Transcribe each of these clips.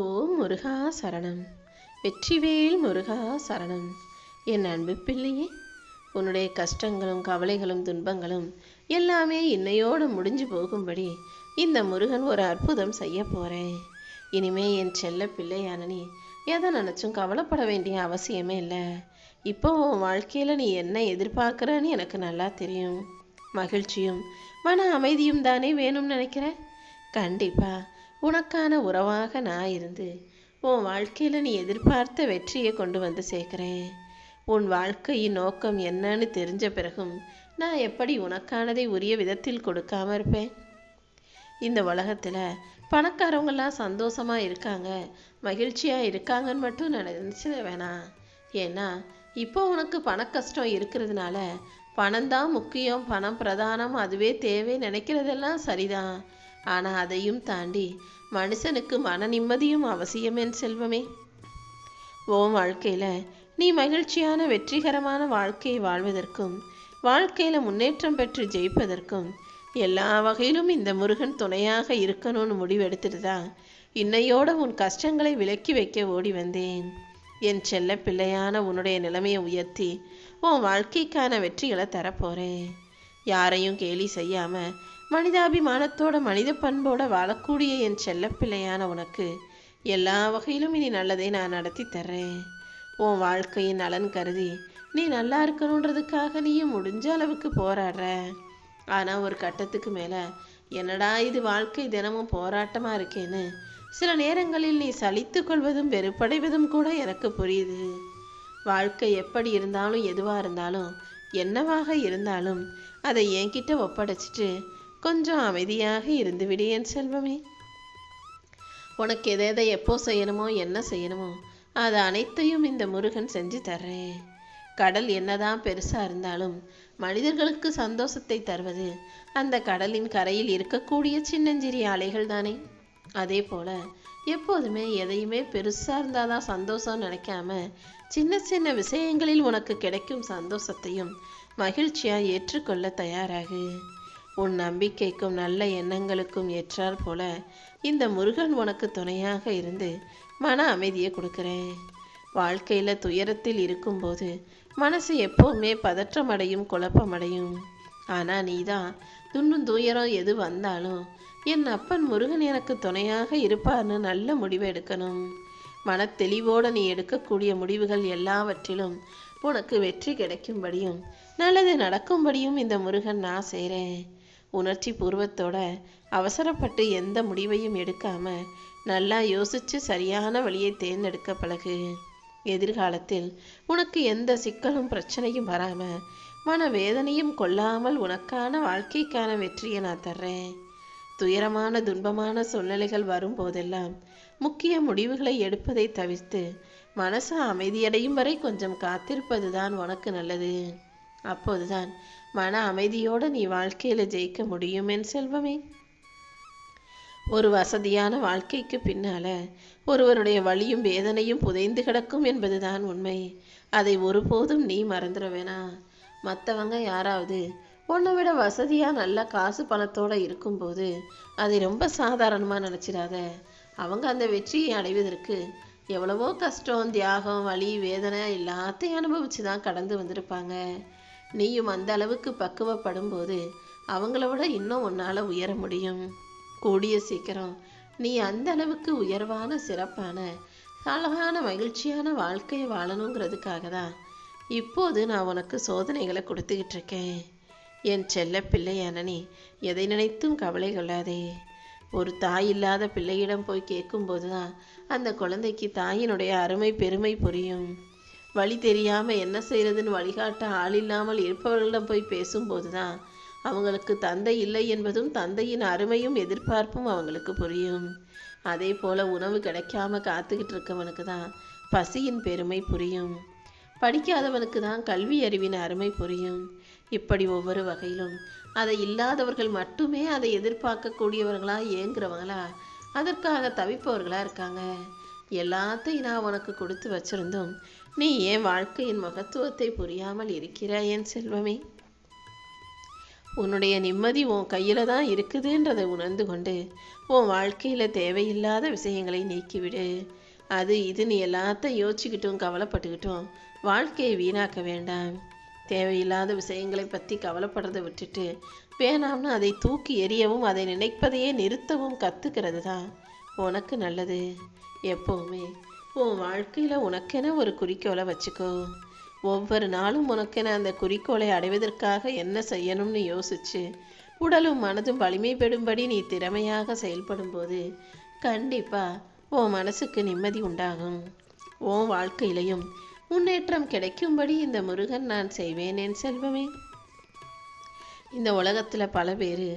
ஓம் முருகா சரணம். வெற்றிவேல் முருகா சரணம். என் அன்பு பிள்ளையே உன்னுடைய கஷ்டங்களும் கவலைகளும் துன்பங்களும் எல்லாமே இன்னையோடு முடிஞ்சு போகும்படி இந்த முருகன் ஒரு அற்புதம் செய்ய போகிறேன் இனிமே என் செல்ல பிள்ளையான நீ எதை நினச்சும் கவலைப்பட வேண்டிய அவசியமே இல்லை. இப்போ உன் வாழ்க்கையில் நீ என்ன எதிர்பார்க்குறன்னு எனக்கு நல்லா தெரியும். மகிழ்ச்சியும் மன அமைதியும் தானே வேணும்னு நினைக்கிறேன் கண்டிப்பாக உனக்கான உறவாக நான் இருந்து உன் வாழ்க்கையில் நீ எதிர்பார்த்த வெற்றியை கொண்டு வந்து சேர்க்குறேன். உன் வாழ்க்கையின் நோக்கம் என்னன்னு தெரிஞ்ச பிறகும் நான் எப்படி உனக்கானதை உரிய விதத்தில் கொடுக்காம இருப்பேன்? இந்த உலகத்தில் பணக்காரவங்கெல்லாம் சந்தோஷமாக இருக்காங்க மகிழ்ச்சியாக இருக்காங்கன்னு மட்டும் நினச்சிட வேணாம் ஏன்னா இப்போ உனக்கு பண கஷ்டம் இருக்கிறதுனால பணம் தான் முக்கியம் பணம் பிரதானம் அதுவே தேவை நினைக்கிறதெல்லாம் சரிதான். ஆனால் அதையும் தாண்டி மனுஷனுக்கு மன நிம்மதியும் அவசியமேன் செல்வமே. உன் வாழ்க்கையில் நீ மகிழ்ச்சியான வெற்றிகரமான வாழ்க்கையை வாழ்வதற்கும் வாழ்க்கையில் முன்னேற்றம் பெற்று ஜெயிப்பதற்கும் எல்லா வகையிலும் இந்த முருகன் துணையாக இருக்கணும்னு முடிவெடுத்துட்டு தான் இன்னையோட உன் கஷ்டங்களை விலக்கி வைக்க ஓடி வந்தேன். என் செல்ல பிள்ளையான உன்னுடைய நிலைமையை உயர்த்தி உன் வாழ்க்கைக்கான வெற்றிகளை தரப்போகிறேன் யாரையும் கேலி செய்யாமல் மனிதாபிமானத்தோட மனித பண்போட வாழக்கூடிய என் செல்லப்பிள்ளையான உனக்கு எல்லா வகையிலும் இனி நல்லதை நான் நடத்தி தர்றேன். உன் வாழ்க்கையின் நலன் கருதி நீ நல்லா இருக்கணுன்றதுக்காக நீயும் முடிஞ்ச அளவுக்கு போராடுற. ஆனால் ஒரு கட்டத்துக்கு மேலே என்னடா இது வாழ்க்கை தினமும் போராட்டமாக இருக்கேன்னு சில நேரங்களில் நீ சலித்து கொள்வதும் வெறுப்படைவதும் கூட எனக்கு புரியுது. வாழ்க்கை எப்படி இருந்தாலும் எதுவாக இருந்தாலும் என்னவாக இருந்தாலும் அதை என்கிட்ட ஒப்படைச்சிட்டு கொஞ்சம் அமைதியாக இருந்துவிடு என் செல்வமே. உனக்கு எதை எதை எப்போ செய்யணுமோ என்ன செய்யணுமோ அது அனைத்தையும் இந்த முருகன் செஞ்சு தர்றேன். கடல் என்னதான் பெருசாக இருந்தாலும் மனிதர்களுக்கு சந்தோஷத்தை தருவது அந்த கடலின் கரையில் இருக்கக்கூடிய சின்னஞ்சிறிய அலைகள் தானே. அதே போல எப்போதுமே எதையுமே பெருசாக இருந்தால் தான் சந்தோஷம் நினைக்காம சின்ன சின்ன விஷயங்களில் உனக்கு கிடைக்கும் சந்தோஷத்தையும் மகிழ்ச்சியாக ஏற்றுக்கொள்ள தயாராகு. உன் நம்பிக்கைக்கும் நல்ல எண்ணங்களுக்கும் ஏற்றார் போல இந்த முருகன் உனக்கு துணையாக இருந்து மன அமைதியை கொடுக்குறேன். வாழ்க்கையில் துயரத்தில் இருக்கும்போது மனசு எப்போவுமே பதற்றமடையும் குழப்பமடையும். ஆனால் நீதான் துண்ணும் துயரம் எது வந்தாலும் என் அப்பன் முருகன் எனக்கு துணையாக இருப்பார்னு நல்ல முடிவு எடுக்கணும். மன தெளிவோடு நீ எடுக்கக்கூடிய முடிவுகள் எல்லாவற்றிலும் உனக்கு வெற்றி கிடைக்கும்படியும் நல்லது நடக்கும்படியும் இந்த முருகன் நான் செய்கிறேன் உணர்ச்சி பூர்வத்தோட அவசரப்பட்டு எந்த முடிவையும் எடுக்காம நல்லா யோசிச்சு சரியான வழியை தேர்ந்தெடுக்க பழகு. எதிர்காலத்தில் உனக்கு எந்த சிக்கலும் பிரச்சனையும் வராம மன வேதனையும் கொள்ளாமல் உனக்கான வாழ்க்கைக்கான வெற்றியை நான் தர்றேன். துயரமான துன்பமான சூழ்நிலைகள் வரும்போதெல்லாம் முக்கிய முடிவுகளை எடுப்பதை தவிர்த்து மனசு அமைதியடையும் வரை கொஞ்சம் காத்திருப்பது தான் உனக்கு நல்லது. அப்போதுதான் மன அமைதியோடு நீ வாழ்க்கையில் ஜெயிக்க முடியும் என் செல்வமே. ஒரு வசதியான வாழ்க்கைக்கு பின்னால ஒருவருடைய வலியும் வேதனையும் புதைந்து கிடக்கும் என்பதுதான் உண்மை. அதை ஒருபோதும் நீ மறந்துட வேணாம் மற்றவங்க யாராவது உன்னை விட வசதியாக நல்ல காசு பணத்தோடு இருக்கும்போது அதை ரொம்ப சாதாரணமாக நினச்சிடாத. அவங்க அந்த வெற்றியை அடைவதற்கு எவ்வளவோ கஷ்டம் தியாகம் வலி வேதனை எல்லாத்தையும் அனுபவிச்சு தான் கடந்து வந்திருப்பாங்க. நீயும் அந்த அளவுக்கு பக்குவப்படும் போது அவங்கள விட இன்னும் உன்னால் உயர முடியும். கூடிய சீக்கிரம் நீ அந்த அளவுக்கு உயர்வான சிறப்பான அழகான மகிழ்ச்சியான வாழ்க்கையை வாழணுங்கிறதுக்காக தான் இப்போது நான் உனக்கு சோதனைகளை கொடுத்துக்கிட்டு இருக்கேன். என் செல்ல பிள்ளையான நீ எதை நினைத்தும் கவலை கொள்ளாதே. ஒரு தாய் இல்லாத பிள்ளையிடம் போய் கேட்கும்போது தான் அந்த குழந்தைக்கு தாயினுடைய அருமை பெருமை புரியும். வழி தெரியாமல் என்ன செய்யறதுன்னு வழிகாட்ட ஆள் இல்லாமல் இருப்பவர்களிடம் போய் பேசும்போது தான் அவங்களுக்கு தந்தை இல்லை என்பதும் தந்தையின் அருமையும் எதிர்பார்ப்பும் அவங்களுக்கு புரியும். அதே போல் உணவு கிடைக்காம காத்துக்கிட்டு இருக்கவனுக்கு தான் பசியின் பெருமை புரியும். படிக்காதவனுக்கு தான் கல்வி அறிவின் அருமை புரியும். இப்படி ஒவ்வொரு வகையிலும் அதை இல்லாதவர்கள் மட்டுமே அதை எதிர்பார்க்கக்கூடியவர்களா ஏங்குறவங்களா அதற்காக தவிப்பவர்களா இருக்காங்க. எல்லாத்தையும் நான் உனக்கு கொடுத்து வச்சிருந்தும் நீ ஏன் வாழ்க்கையின் மகத்துவத்தை புரியாமல் இருக்கிறாய் என் செல்வமே. உன்னுடைய நிம்மதி உன் கையில் தான் இருக்குதுன்றதை உணர்ந்து கொண்டு உன் வாழ்க்கையில் தேவையில்லாத விஷயங்களை நீக்கிவிடு. அது இது நீ எல்லாத்தையும் யோசிச்சுக்கிட்டும் கவலைப்பட்டுக்கிட்டும் வாழ்க்கையை வீணாக்க வேண்டாம். தேவையில்லாத விஷயங்களை பற்றி கவலைப்படுறதை விட்டுட்டு வேணாம்னு அதை தூக்கி எறியவும் அதை நினைப்பதையே நிறுத்தவும் கற்றுக்கிறது தான் உனக்கு நல்லது. எப்போவுமே உன் வாழ்க்கையில் உனக்கென ஒரு குறிக்கோளை வச்சுக்கோ. ஒவ்வொரு நாளும் உனக்கென அந்த குறிக்கோளை அடைவதற்காக என்ன செய்யணும்னு யோசிச்சு உடலும் மனதும் வலிமை பெறும்படி நீ திறமையாக செயல்படும் போது கண்டிப்பா உன் மனசுக்கு நிம்மதி உண்டாகும். உன் வாழ்க்கையிலையும் முன்னேற்றம் கிடைக்கும்படி இந்த முருகன் நான் செய்வேனேன் செல்வமே. இந்த உலகத்தில் பல பேர்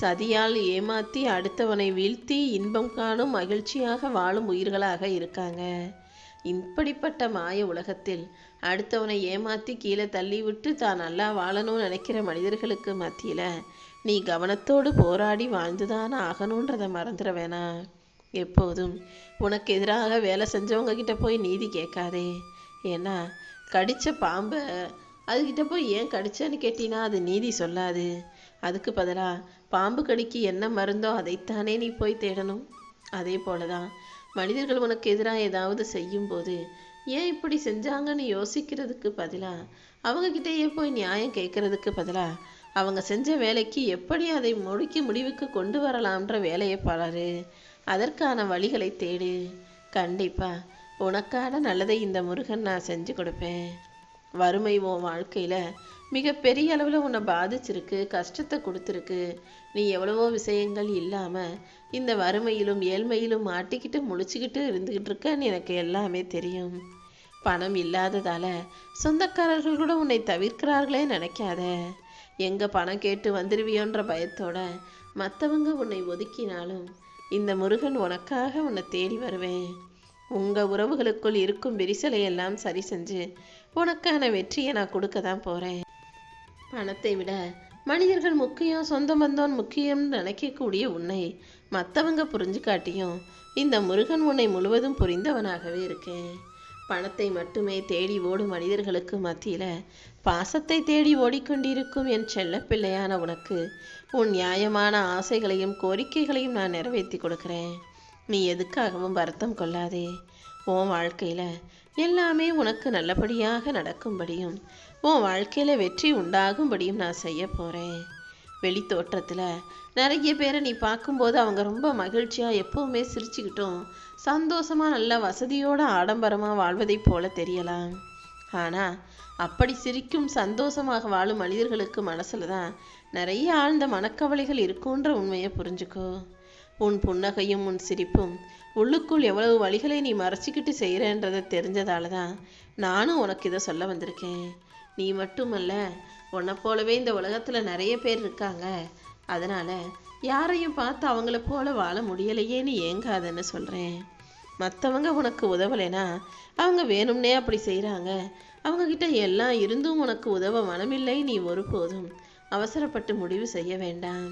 சதியால் ஏமாற்றி அடுத்தவனை வீழ்த்தி இன்பம் காணும் மகிழ்ச்சியாக வாழும் உயிர்களாக இருக்காங்க. இப்படிப்பட்ட மாய உலகத்தில் அடுத்தவனை ஏமாற்றி கீழே தள்ளிவிட்டு தான் நல்லா வாழணும்னு நினைக்கிற மனிதர்களுக்கு மத்தியில் நீ கவனத்தோடு போராடி வாழ்ந்துதான் ஆகணுன்றதை மறந்துட வேணாம். எப்போதும் உனக்கு எதிராக வேலை செஞ்சவங்க கிட்ட போய் நீதி கேட்காதே. ஏன்னா கடித்த பாம்பை அதுகிட்ட போய் ஏன் கடிச்சேன்னு கேட்டினா அது நீதி சொல்லாது. அதுக்கு பதிலாக பாம்பு கடிக்கு என்ன மருந்தோ அதைத்தானே நீ போய் தேடணும். அதே போல தான் மனிதர்கள் உனக்கு எதிராக ஏதாவது செய்யும்போது ஏன் இப்படி செஞ்சாங்கன்னு யோசிக்கிறதுக்கு பதிலாக அவங்கக்கிட்டேயே போய் நியாயம் கேட்கறதுக்கு பதிலாக அவங்க செஞ்ச வேலைக்கு எப்படி அதை முடிக்க முடிவுக்கு கொண்டு வரலாம்ன்ற வேலையை பாரு அதற்கான வழிகளை தேடு. கண்டிப்பாக உனக்கான நல்லதை இந்த முருகன் நான் செஞ்சு கொடுப்பேன். வறுமை உன் வாழ்க்கையில் மிகப்பெரிய அளவில் உன்னை பாதிச்சிருக்கு கஷ்டத்தை கொடுத்துருக்கு. நீ எவ்வளவோ விஷயங்கள் இல்லாமல் இந்த வறுமையிலும் ஏழ்மையிலும் மாட்டிக்கிட்டு முழிச்சுக்கிட்டு இருந்துக்கிட்டு இருக்கன்னு எனக்கு எல்லாமே தெரியும். பணம் இல்லாததால சொந்தக்காரர்கள் கூட உன்னை தவிர்க்கிறார்களே நினைக்காத. எங்க பணம் கேட்டு வந்துடுவியோன்ற பயத்தோட மற்றவங்க உன்னை ஒதுக்கினாலும் இந்த முருகன் உனக்காக உன்னை தேடி வருவேன். உங்கள் உறவுகளுக்குள் இருக்கும் விரிசலை எல்லாம் சரி செஞ்சு உனக்கான வெற்றியை நான் கொடுக்க தான் போறேன். பணத்தை விட மனிதர்கள் முக்கியம் சொந்த பந்தம் முக்கியம்னு நினைக்கக்கூடிய உன்னை மற்றவங்க புரிஞ்சு காட்டியும் இந்த முருகன் உன்னை முழுவதும் புரிந்தவனாகவே இருக்கேன். பணத்தை மட்டுமே தேடி ஓடும் மனிதர்களுக்கு மத்தியில் பாசத்தை தேடி ஓடிக்கொண்டிருக்கும் என் செல்லப்பிள்ளையான உனக்கு உன் நியாயமான ஆசைகளையும் கோரிக்கைகளையும் நான் நிறைவேற்றி கொடுக்குறேன். நீ எதுக்காகவும் வருத்தம் கொள்ளாதே. உன் வாழ்க்கையில் எல்லாமே உனக்கு நல்லபடியாக நடக்கும்படியும் உன் வாழ்க்கையில் வெற்றி உண்டாகும்படியும் நான் செய்ய போகிறேன் வெளி தோற்றத்தில் நிறைய பேரை நீ பார்க்கும்போது அவங்க ரொம்ப மகிழ்ச்சியாக எப்போவுமே சிரிச்சுக்கிட்டும் சந்தோஷமாக நல்ல வசதியோடு ஆடம்பரமாக வாழ்வதைப் போல தெரியலாம். ஆனால் அப்படி சிரிக்கும் சந்தோஷமாக வாழும் மனிதர்களுக்கு மனசில் தான் நிறைய ஆழ்ந்த மனக்கவலைகள் இருக்குன்ற உண்மையை புரிஞ்சுக்கோ. உன் புன்னகையும் உன் சிரிப்பும் உள்ளுக்குள் எவ்வளவு வழிகளை நீ மறைச்சிக்கிட்டு செய்கிறன்றதை தெரிஞ்சதால தான் நானும் உனக்கு இதை சொல்ல வந்திருக்கேன். நீ மட்டுமல்ல உன்னை போலவே இந்த உலகத்தில் நிறைய பேர் இருக்காங்க. அதனால் யாரையும் பார்த்து அவங்கள போல வாழ முடியலையேன்னு ஏங்காதன்னு சொல்கிறேன் மற்றவங்க உனக்கு உதவலைனா அவங்க வேணும்னே அப்படி செய்கிறாங்க அவங்கக்கிட்ட எல்லாம் இருந்தும் உனக்கு உதவ மனமில்லை. நீ ஒருபோதும் அவசரப்பட்டு முடிவு செய்ய வேண்டாம்.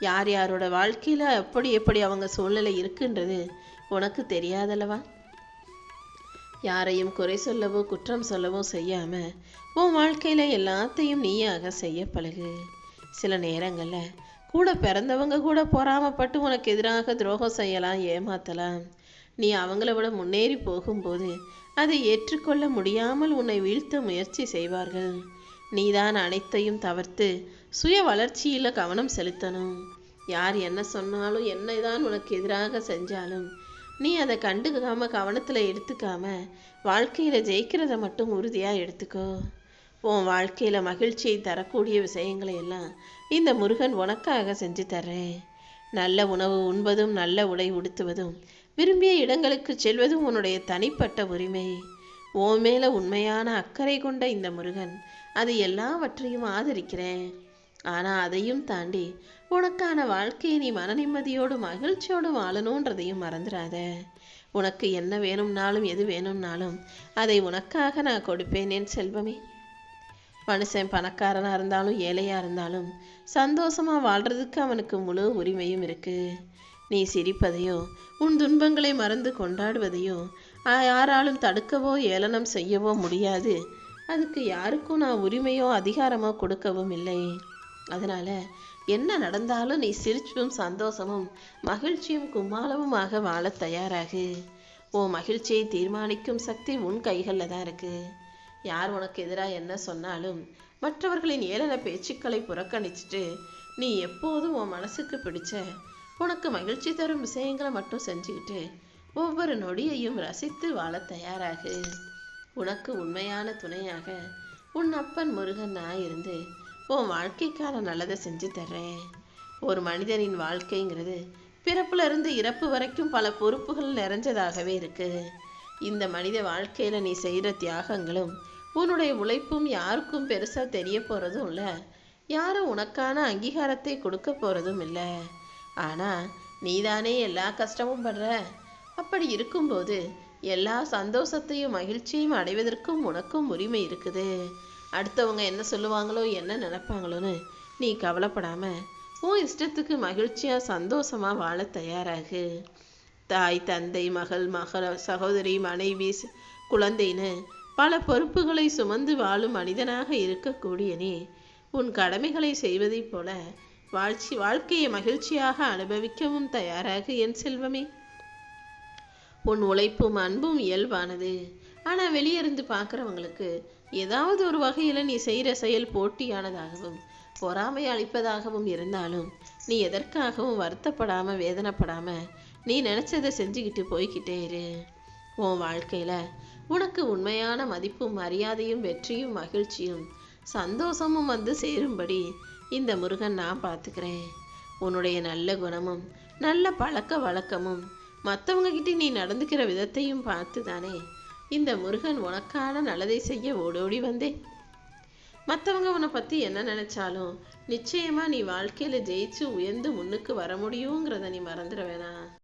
யார் யாரோட வாழ்க்கையில் எப்படி எப்படி அவங்க சூழ்நிலை இருக்குன்றது உனக்கு தெரியாதல்லவா? யாரையும் குறை சொல்லவோ குற்றம் சொல்லவோ செய்யாமல் உன் வாழ்க்கையில் எல்லாத்தையும் நீயாக செய்ய பழகு. சில நேரங்களில் கூட பிறந்தவங்க கூட பொறாமப்பட்டு உனக்கு எதிராக துரோகம் செய்யலாம் ஏமாத்தலாம். நீ அவங்கள விட முன்னேறி போகும்போது அதை ஏற்றுக்கொள்ள முடியாமல் உன்னை வீழ்த்த முயற்சி செய்வார்கள். நீதான் அனைத்தையும் தவிர்த்து சுய வளர்ச்சியில் கவனம் செலுத்தணும். யார் என்ன சொன்னாலும் என்னதான் உனக்கு எதிராக செஞ்சாலும் நீ அதை கண்டுக்காம கவனத்தில் எடுத்துக்காம வாழ்க்கையில் ஜெயிக்கிறத மட்டும் உறுதியாக எடுத்துக்கோ. உன் வாழ்க்கையில் மகிழ்ச்சியை தரக்கூடிய விஷயங்களை எல்லாம் இந்த முருகன் உனக்காக செஞ்சு தர்றேன். நல்ல உணவு உண்பதும் நல்ல உடை உடுத்துவதும் விரும்பிய இடங்களுக்கு செல்வதும் உன்னுடைய தனிப்பட்ட உரிமை. உன் மேல உண்மையான அக்கறை கொண்ட இந்த முருகன் அது எல்லாவற்றையும் ஆதரிக்கிறேன். ஆனா அதையும் தாண்டி உனக்கான வாழ்க்கையை நீ மன நிம்மதியோடு மகிழ்ச்சியோடு வாழணுன்றதையும் மறந்துடாத உனக்கு என்ன வேணும்னாலும் எது வேணும்னாலும் அதை உனக்காக நான் கொடுப்பேன் என் செல்வமே. மனுஷன் பணக்காரனா இருந்தாலும் ஏழையா இருந்தாலும் சந்தோஷமா வாழ்றதுக்கு அவனுக்கு முழு உரிமையும் இருக்கு. நீ சிரிப்பதையோ உன் துன்பங்களை மறந்து கொண்டாடுவதையோ யாராலும் தடுக்கவோ ஏளனம் செய்யவோ முடியாது. அதுக்கு யாருக்கும் நான் உரிமையோ அதிகாரமோ கொடுக்கவும் இல்லை. அதனால என்ன நடந்தாலும் நீ சிரிச்சும் சந்தோஷமும் மகிழ்ச்சியும் கும்மாளமுமாக வாழ தயாராகு. உன் மகிழ்ச்சியை தீர்மானிக்கும் சக்தி உன் கைகளில் தான் இருக்கு. யார் உனக்கு எதிராக என்ன சொன்னாலும் மற்றவர்களின் ஏளன பேச்சுக்களை புறக்கணிச்சிட்டு நீ எப்போதும் உன் மனசுக்கு பிடிச்ச உனக்கு மகிழ்ச்சி தரும் விஷயங்களை மட்டும் செஞ்சுக்கிட்டு ஒவ்வொரு நொடியையும் ரசித்து வாழ தயாராகு. உனக்கு உண்மையான துணையாக உன் அப்பன் முருகன் நான் இருந்து உன் வாழ்க்கைக்கான நல்லதை செஞ்சு தர்றேன். ஒரு மனிதனின் வாழ்க்கைங்கிறது பிறப்புலருந்து இறப்பு வரைக்கும் பல பொறுப்புகள் நிறைஞ்சதாகவே இருக்கு. இந்த மனித வாழ்க்கையில் நீ செய்கிற தியாகங்களும் உன்னுடைய உழைப்பும் யாருக்கும் பெருசாக தெரிய போகிறதும் இல்லை. யாரும் உனக்கான அங்கீகாரத்தை கொடுக்க போகிறதும் இல்லை. ஆனால் நீதானே எல்லா கஷ்டமும் படுற. அப்படி இருக்கும்போது எல்லா சந்தோஷத்தையும் மகிழ்ச்சியும் அடைவதற்கும் உனக்கும் உரிமை இருக்குது. அடுத்தவங்க என்ன சொல்லுவாங்களோ என்ன நினைப்பாங்களோன்னு நீ கவலைப்படாம உன் இஷ்டத்துக்கு மகிழ்ச்சியா சந்தோஷமா வாழ தயாராகு. தாய் தந்தை மகள் மகள் சகோதரி மனைவி குழந்தைன்னு பல பொறுப்புகளை சுமந்து வாழும் மனிதனாக இருக்கக்கூடிய நீ உன் கடமைகளை செய்வதைப் போல வாழ்ச்சி வாழ்க்கையை மகிழ்ச்சியாக அனுபவிக்கவும் தயாராகு என் செல்வமே. உன் உழைப்பும் அன்பும் இயல்பானது. ஆனால் வெளியே இருந்து பார்க்குறவங்களுக்கு ஏதாவது ஒரு வகையில் நீ செய்கிற செயல் போட்டியானதாகவும் பொறாமை அளிப்பதாகவும் இருந்தாலும் நீ எதற்காகவும் வருத்தப்படாமல் வேதனைப்படாமல் நீ நினச்சதை செஞ்சுக்கிட்டு போய்க்கிட்டே இரு. உன் வாழ்க்கையில் உனக்கு உண்மையான மதிப்பும் மரியாதையும் வெற்றியும் மகிழ்ச்சியும் சந்தோஷமும் வந்து சேரும்படி இந்த முருகன் நான் பார்த்துக்கிறேன் உன்னுடைய நல்ல குணமும் நல்ல பழக்க வழக்கமும் மற்றவங்ககிட்ட நீ நடந்துக்கிற விதத்தையும் பார்த்து தானே இந்த முருகன் உனக்கான நல்லதை செய்ய ஓடோடி வந்தேன். மற்றவங்க உன்னை பற்றி என்ன நினைச்சாலும் நிச்சயமா நீ வாழ்க்கையில ஜெயிச்சு உயர்ந்து முன்னுக்கு வர முடியுங்கிறத நீ மறந்துட வேணாம்.